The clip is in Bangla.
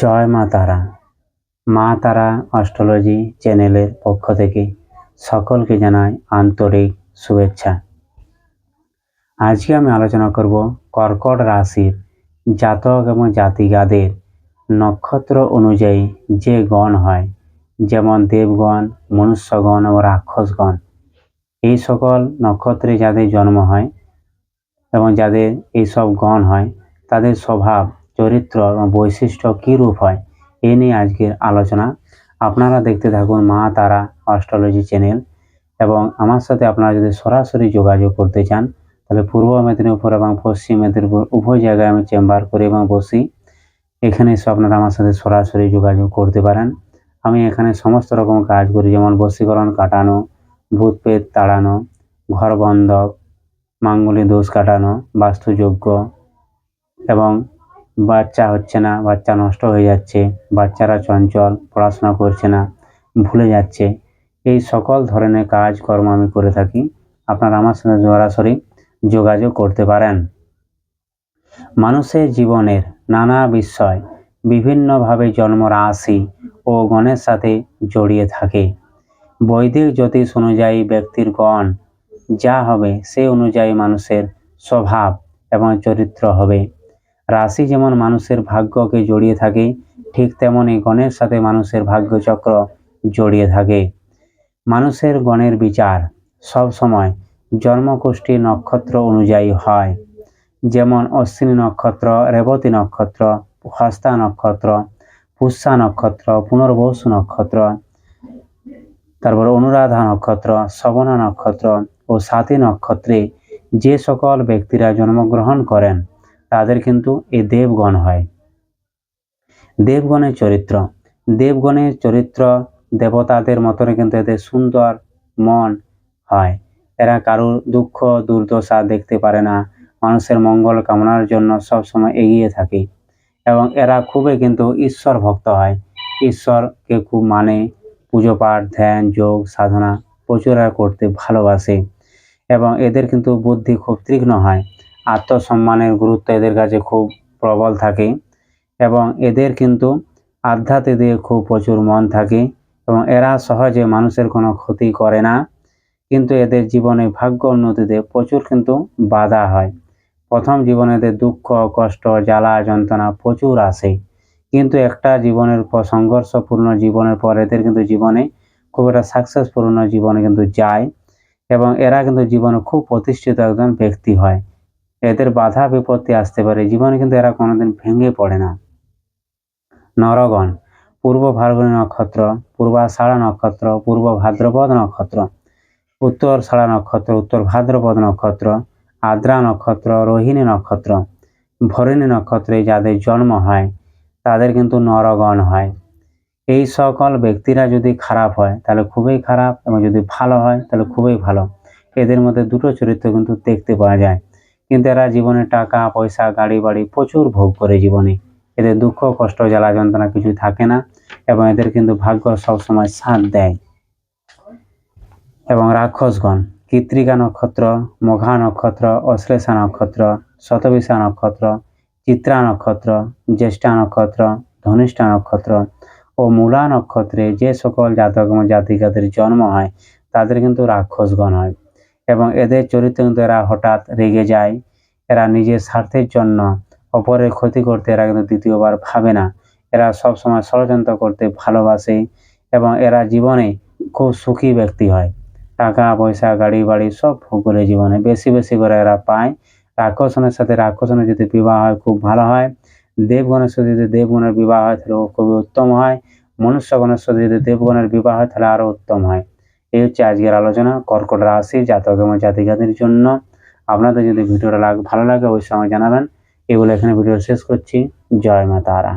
জয় মা তারা। মা তারা অস্ট্রোলজি চ্যানেলের পক্ষ থেকে সকলকে জানাই আন্তরিক শুভেচ্ছা। আজকে আমি আলোচনা করব কর্কট রাশির জাতক এবং জাতিকাদের নক্ষত্র অনুযায়ী যে গণ হয়, যেমন দেবগণ, মনুষ্যগণ ও রাক্ষসগণ। এই সকল নক্ষত্রে যাদের জন্ম হয় এবং যাদের এইসব গণ হয়, তাদের স্বভাব চরিত্র এবং বৈশিষ্ট্য কী রূপ হয়, এ নিয়ে আজকের আলোচনা। আপনারা দেখতে থাকুন মা তারা অস্ট্রোলজি চ্যানেল এবং আমার সাথে আপনারা যদি সরাসরি যোগাযোগ করতে চান, তাহলে পূর্ব মেদিনীপুর এবং পশ্চিম মেদিনীপুর উভয় জায়গায় আমি চেম্বার করি এবং বসি। এখানে এসে আপনারা আমার সাথে সরাসরি যোগাযোগ করতে পারেন। আমি এখানে সমস্ত রকম কাজ করি, যেমন বশীকরণ কাটানো, ভূত পেট তাড়ানো ঘর বন্ধক মাঙ্গলিক দোষ কাটানো বাস্তুযোগ্য এবং বাচ্চা হচ্ছে না, বাচ্চা নষ্ট হয়ে যাচ্ছে, বাচ্চারা চঞ্চল, পড়াশোনা করছে না, ভুলে যাচ্ছে। এই সকল ধরনের কাজকর্ম আমি করে থাকি। আপনারা আমার সঙ্গে সরাসরি যোগাযোগ করতে পারেন। মানুষের জীবনের নানা বিষয় বিভিন্নভাবে জন্ম রাশি ও গণের সাথে জড়িয়ে থাকে। বৈদিক জ্যোতিষ অনুযায়ী ব্যক্তির গণ যা হবে, সে অনুযায়ী মানুষের স্বভাব এবং চরিত্র হবে। রাশি যেমন মানুষের ভাগ্যকে জড়িয়ে থাকে, ঠিক তেমনই গণের সাথে মানুষের ভাগ্যচক্র জড়িয়ে থাকে। মানুষের গণের বিচার সব সময় জন্মকুষ্ঠী নক্ষত্র অনুযায়ী হয়। যেমন অশ্বিনী নক্ষত্র, রেবতী নক্ষত্র, হস্তা নক্ষত্র, পুষ্যা নক্ষত্র, পুনর্বসু নক্ষত্র, তারপর অনুরাধা নক্ষত্র, শবনা নক্ষত্র ও সাথী নক্ষত্রে যে সকল ব্যক্তিরা জন্মগ্রহণ করেন তাদের কিন্তু এই দেবগণ হয়। দেবগণের চরিত্র। দেবগণের চরিত্র দেবতাদের মতনে কিন্তু এদের সুন্দর মন হয়। এরা কারোর দুঃখ, দুর্দশা দেখতে পারে না। মানুষের মঙ্গল কামনার জন্য সব সময় এগিয়ে থাকে এবং এরা খুবই কিন্তু ঈশ্বর ভক্ত হয়। ঈশ্বরকে খুব মানে পুজো পাঠ, ধ্যান, যোগ, সাধনা প্রচুর করতে ভালোবাসে এবং এদের কিন্তু বুদ্ধি খুব তীক্ষ্ণ হয়। আত্মসম্মানের গুরুত্ব এদের কাছে খুব প্রবল থাকে এবং এদের কিন্তু আধ্যাত্মিক দিয়ে খুব প্রচুর মন থাকে এবং এরা সহজে মানুষের কোনো ক্ষতি করে না। কিন্তু এদের জীবনে ভাগ্য উন্নতিতে প্রচুর কিন্তু বাধা হয়। প্রথম জীবনে এদের দুঃখ, কষ্ট, জ্বালা, যন্ত্রণা প্রচুর আসে। কিন্তু একটা জীবনের পর, সংঘর্ষপূর্ণ জীবনের পর এদের কিন্তু জীবনে খুব একটা সাকসেসপূর্ণ জীবনে কিন্তু যায় এবং এরা কিন্তু জীবনে খুব প্রতিষ্ঠিত একজন ব্যক্তি হয়। এদের বাধা বিপত্তি আসতে পারে। জীবনে কিন্তু এরা কোনোদিন ভেঙে পড়ে না। নরগণ, পূর্ব ফাল্গুনী নক্ষত্র, পূর্বাষাঢ়া নক্ষত্র, পূর্ব ভাদ্রপদ নক্ষত্র, উত্তর শাড়া নক্ষত্র, উত্তর ভাদ্রপদ নক্ষত্র, আদ্রা নক্ষত্র, রোহিণী নক্ষত্র, ভরিণী নক্ষত্রে যাদের জন্ম হয়, তাদের কিন্তু নরগণ হয়। এই সকল ব্যক্তিরা যদি খারাপ হয়, তাহলে খুবই খারাপ, এবং যদি ভালো হয়, তাহলে খুবই ভালো। এদের মধ্যে দুটো চরিত্র কিন্তু দেখতে পাওয়া যায়। কিন্তু এরা জীবনে টাকা, পয়সা গাড়ি বাড়ি প্রচুর ভোগ করে জীবনে। এদের দুঃখ, কষ্ট, জ্বালা যন্ত্রণা কিছু থাকে না এবং এদের কিন্তু ভাগ্য সবসময় সাথ দেয়। এবং রাক্ষসগণ, কৃত্রিকা নক্ষত্র, মঘা নক্ষত্র, অশ্লেষা নক্ষত্র, শতবিশা নক্ষত্র, চিত্রা নক্ষত্র, জ্যেষ্ঠা নক্ষত্র, ধনিষ্ঠা নক্ষত্র ও মূলা নক্ষত্রে যে সকল জাতক এবং জাতিকাদের জন্ম হয়, তাদের কিন্তু রাক্ষসগণ হয়। এবং এদের চরিত্র কিন্তু এরা হঠাৎ রেগে যায়। এরা নিজের স্বার্থের জন্য অপরের ক্ষতি করতে এরা কিন্তু দ্বিতীয়বার ভাবে না। এরা সব সময় ষড়যন্ত্র করতে ভালোবাসে এবং এরা জীবনে খুব সুখী ব্যক্তি হয়। টাকা, পয়সা, গাড়ি, বাড়ি সব ভোগ করে জীবনে। বেশি বেশি করে এরা পায়। রাক্ষসনের সাথে রাক্ষসনের যদি বিবাহ হয়, খুব ভালো হয়। দেবগণের সাথে যদি দেবগণের বিবাহ হয়, তাহলে খুবই উত্তম হয়। মনুষ্যগণের সাথে যদি দেবগণের বিবাহ হয়, তাহলে আরও উত্তম হয়। এই হচ্ছে আজকের আলোচনা। কর্কট রাশি, জাতক এবং জাতিকাদের জন্য। আপনাদের যদি ভিডিওটা ভালো লাগে, অবশ্যই আমাকে জানাবেন। এগুলো এখানে ভিডিও শেষ করছি। জয় মা তারা।